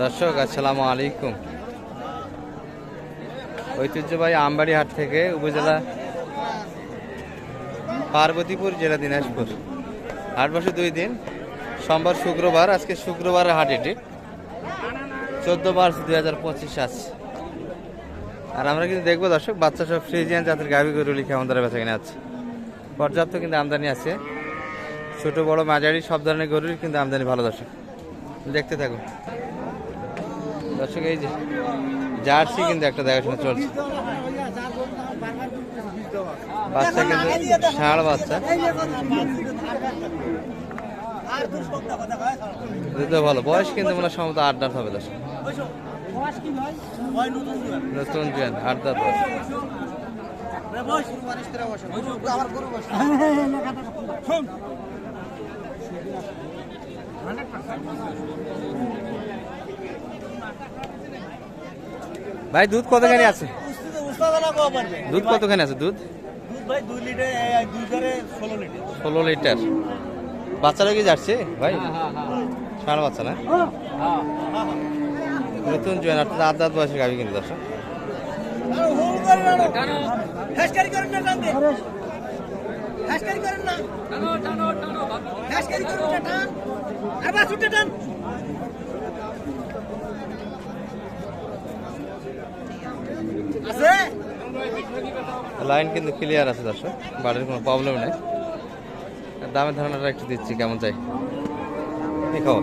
দর্শক, আসসালামু আলাইকুম। ঐতিহ্যবাহী আমবাড়ি হাট থেকে উপজেলা পার্বতীপুর, জেলা দিনাজপুর। হাট বসে দুই দিন। সোমবার, শুক্রবার, আজকে শুক্রবার হাট এটি। চোদ্দ মার্চ দুই হাজার পঁচিশ আছে আর আমরা কিন্তু দেখব দর্শক, বাচ্চা সব ফ্রিজিয়ান জাতের গাভি গরু লিখে আমাদের বেচা কিনে আছে পর্যাপ্ত কিন্তু আমদানি আছে। ছোট, বড়, মাঝারি, সব ধরনের গরুর কিন্তু আমদানি ভালো দর্শক। দেখতে থাকুন। দর্শক এই যে জার্সি কিন্তু একটা দেখাশোনা চলছে। বাচ্চা কিন্তু ষাঁড় বাচ্চা। দুধও ভালো। বয়স কিন্তু মনে হয় সম্ভবত আট দাঁত হবে দর্শক। নতুন জুয়ান আট দাঁত বয়স। ভাই, দুধ কতখানি আছে? দুধ কতখানি আছে, দুধ? ষোলো লিটার। বাচ্চারা কি যাচ্ছে ভাই ষাঁড় বাচ্চা না? নতুন জয়েন আট আট দাঁত বয়সের গাভি কিন্তু দর্শক। লাইন কিন্তু ক্লিয়ার আছে দর্শক, বাড়ির কোনো প্রবলেম নেই। দামের ধারণাটা একটু দিচ্ছি, কেমন চাই? কি খবর?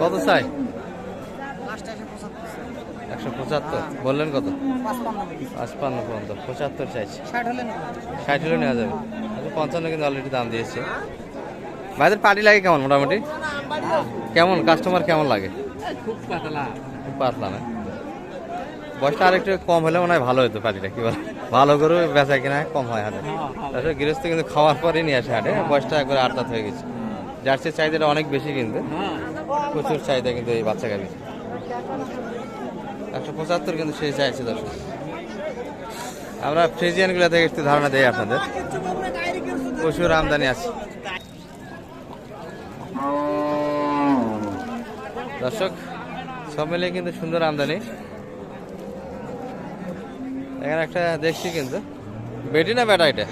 কত চাই? একশো পঁচাত্তর। বললেন কত? পাঁচপান্ন। পর্যন্ত। পঁচাত্তর চাইছি। ষাট হলে নেওয়া যাবে। আচ্ছা পঞ্চান্ন কিন্তু অলরেডি দাম দিয়েছে। ভাইদের পার্টি লাগে কেমন মোটামুটি? কেমন? কাস্টমার কেমন লাগে? খুব পাতলা। খুব পাতলা না? বয়সটা আর একটু কম হলে মনে হয় ভালো হতো পার্টিটা কি বলে? ভালো করে বেচা কিনা কম হয় হাটে। তাছাড়া গৃহস্থ কিন্তু খাওয়ার পরেই নিয়ে আসে হাটে, বয়সটা একবারে আটটা হয়ে গেছে। জার্সির চাহিদাটা অনেক বেশি কিন্তু, প্রচুর চাহিদা কিন্তু এই বাচ্চা গাভি একশো পঁচাত্তর কিন্তু সেই চাইছে দর্শক। আমরা ফ্রিজিয়ানগুলো থেকে একটু ধারণা দেই আপনাদের। প্রচুর আমদানি আছে। দর্শক, সব মিলিয়ে কিন্তু সুন্দর আমদানি। এখানে একটা দেখছি কিন্তু। বেটি না বেটা এটা?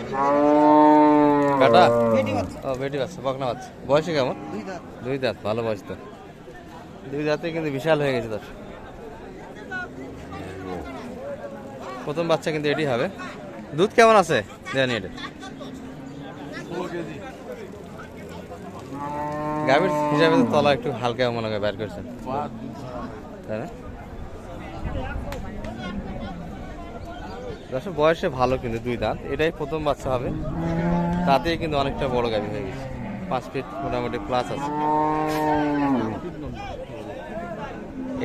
বেটা? ও বেটি বাচ্চা বকনা বাচ্চা। বয়সে কেমন? দুই দাঁত। ভালো বয়স তো। দুই দাঁতে কিন্তু বিশাল হয়ে গেছে দর্শক প্রথম বাচ্চা কিন্তু এটি হবে। দুধ কেমন আছে? জানি এটা। গাভীর হিসাবে তলা একটু হালকা মনে হয় বের করছেন তাই না? দর্শক বয়সে ভালো কিন্তু দুই দাঁত। এটাই প্রথম বাচ্চা হবে। তাতেই কিন্তু অনেকটা বড় গাভী হয়ে গেছে। পাঁচ ফিট মোটামুটি প্লাস আছে।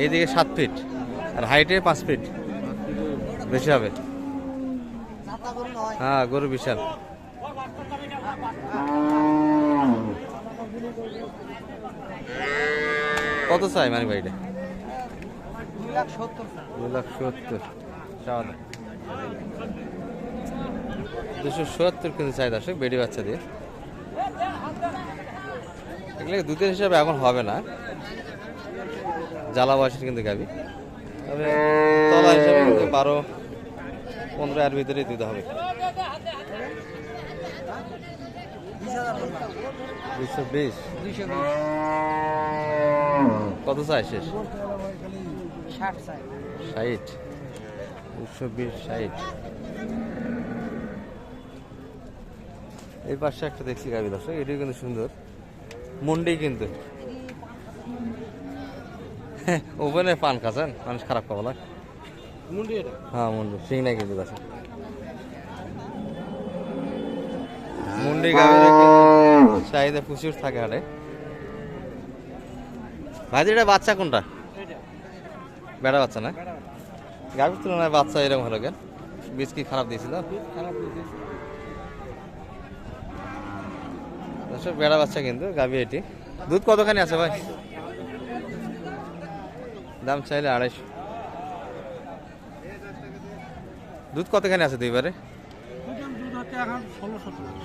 এইদিকে সাত ফিট আর হাইটে পাঁচ ফিট বেশি হবে। হ্যাঁ গরু বিশাল। কত চাই মানে ভাইটা? দুই লাখ সত্তর। দুই চাওয়া দাম। দুশো সত্তর কিন্তু চাই দর্শক বেডি বাচ্চা দিয়ে এগুলো দুধের হিসাবে এখন হবে না? জ্বালা বয়সের কিন্তু গাবি তবে তলা হিসাবে কিন্তু বারো পনেরো এর ভিতরেই দিতে হবে। দুশো বিশ। কত চাই শেষ? ষাট। দুশো বিশ ষাট এই পাশে একটা দেখছি গাবি দর্শক এটিও কিন্তু সুন্দর। মন্ডি কিন্তু। ওপেনে পান খাচ্ছেন? মানুষ খারাপ পাবো না হ্যাঁ মুন্ডি ঠিক নাই কিন্তু গাছে। মুন্ডি গাবির চাহিদা প্রচুর থাকে হাটে। ভাইজি এটা বাচ্চা কোনটা? বেড়া বাচ্চা না? গাভির তুলনায় বাচ্চা এরকম হলো কেন? বীজ কি খারাপ দিয়েছিল? খারাপ বেড়া বাচ্চা কিন্তু গাভি এটি। দুধ কতখানি আছে ভাই? দাম চাইলে আড়াইশো। দুধ কতখানি আছে দুইবারে?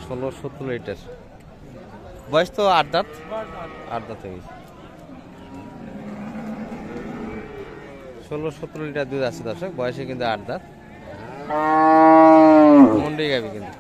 ষোলো সতেরো লিটার। বয়স তো আট দাঁত? আট দাঁত হয়ে গেছে। ষোলো সতেরো লিটার দুধ আছে দর্শক বয়সে কিন্তু আট দাঁত। মন্ডি গাবি কিন্তু।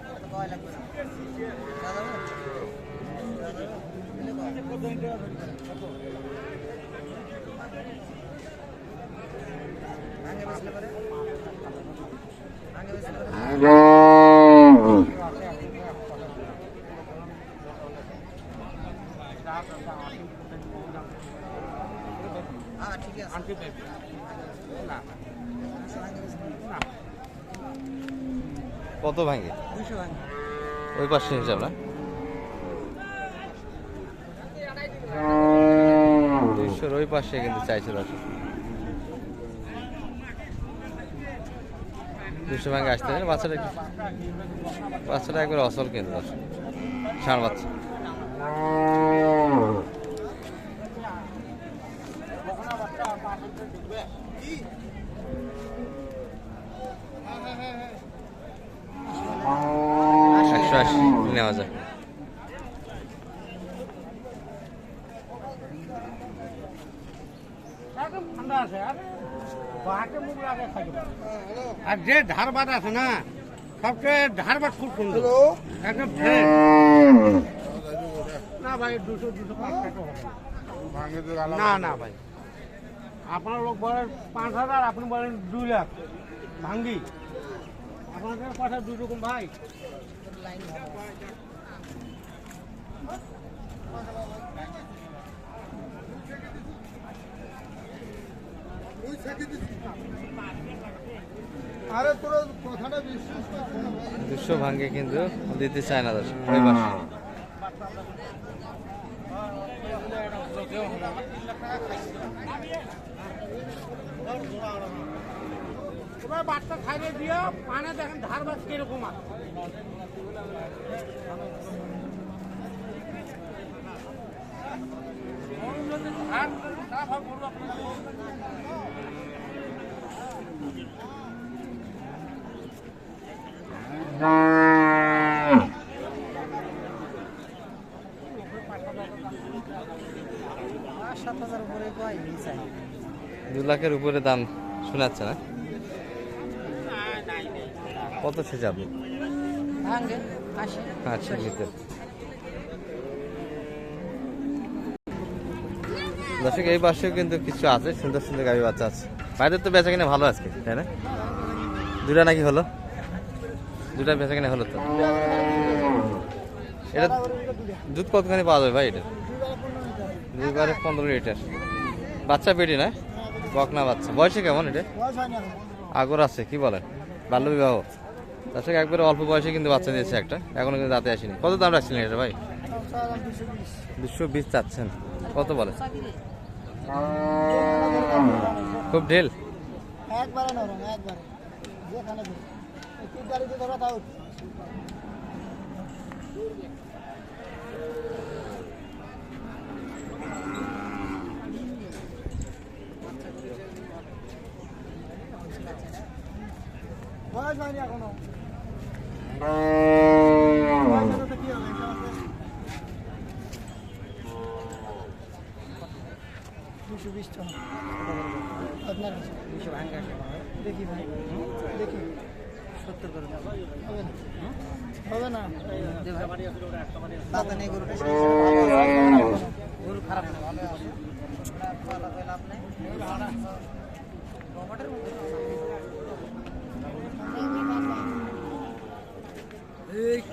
কত ভাঙে। ওই পাশে হিসাব না? দুইশোর ওই পাশে কিন্তু চাইছে দর্শক দুশো ভাঙে আসতে পারে। বাচ্চাটা কি? বাচ্চাটা একবার অসল কিন্তু দর্শক। ষাঁড় বাচ্চা। একশো আশি নেওয়া যায় আর বাটে মুখ লাগে থাকবে আর যে ধারবাট আছে না সবচেয়ে ধারবাট খুব সুন্দর। একদম না ভাই দুশো দুশো পাঁচ টাকা। না না ভাই। আপনার লোক বলেন পাঁচ হাজার আপনি বলেন দুই লাখ। ভাঙ্গি। আপনাদের কথা দুই রকম ভাই। আরে তোর কথাটা বিশ্বাস করছে না ভাঙ্গে কিন্তু দিতে চায় না দর্শক এবার বাচ্চা খাইয়ে দিয়ে পানে দেখেন ধার বাস কীরকম আছে। সাত হাজার উপরে কয়? চাই দু লাখের উপরে দাম শোনাচ্ছে না। কত সেছে আপনি ভাঙ্গে আশি আচ্ছা দর্শক এই পাশেও কিন্তু কিছু আছে সুন্দর সুন্দর গাড়ি বাচ্চা আছে। বাইরের তো বেচা কিনা ভালো আজকে তাই না? দুটা নাকি হলো? দুটা বেচা কিনা হলো তো। এটা দুধ কতখানি পাওয়া যাবে ভাই এটা? দুইবারে পনেরো লিটার। বাচ্চা পেটি না? বকনা বাচ্চা। বয়সে কেমন এটা? আগর আছে কি বলেন বাল্য বিবাহ। দর্শক একবারে অল্প বয়সে কিন্তু বাচ্চা দিয়েছে একটা। এখনও কিন্তু দাঁতে আসেনি। কত দাম রাখছিলেন এটা ভাই? দুশো বিশ চাচ্ছেন। কত বলে? খুব ঢিল। বয়স হয়নি এখনও বয়স হলে তো কি হবে? এটা হচ্ছে দুশো বিশ টাকা আপনার কাছে দুশো ভাঙ্গা দেখি ভাই দেখি সত্তর করে হবে না হবে না দাদা নেই গরুটা গরু খারাপ না ভালো আছে লাভ নেই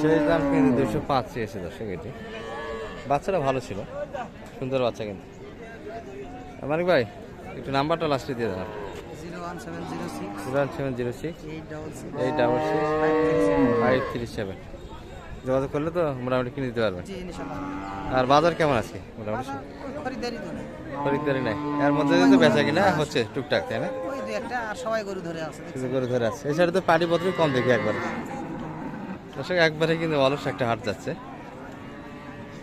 সেই দাম কিন্তু দুশো পাঁচ চেয়েছে দর্শক এটি বাচ্চাটা ভালো ছিল সুন্দর বাচ্চা কিন্তু। মানিক ভাই একটু নাম্বারটা লাস্টে দিয়ে দেন। যোগাযোগ করলে তো মোটামুটি কিনে দিতে পারবেন আর বাজার কেমন আছে? মোটামুটি। খরিদ্দারি নাই। এর মধ্যে তো বেচা কিনা হচ্ছে টুকটাক তাই না? সবাই গরু ধরে আছে করে ধরে আছে। এছাড়া তো পাটি পত্র কম দেখি একবারে। দর্শক, একবারে কিন্তু অলস একটা হাট যাচ্ছে।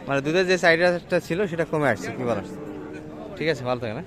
মানে দুধের যে সাইডটা ছিল, সেটা কমে আসছে, কি বলার? ঠিক আছে, ভালো থাকে না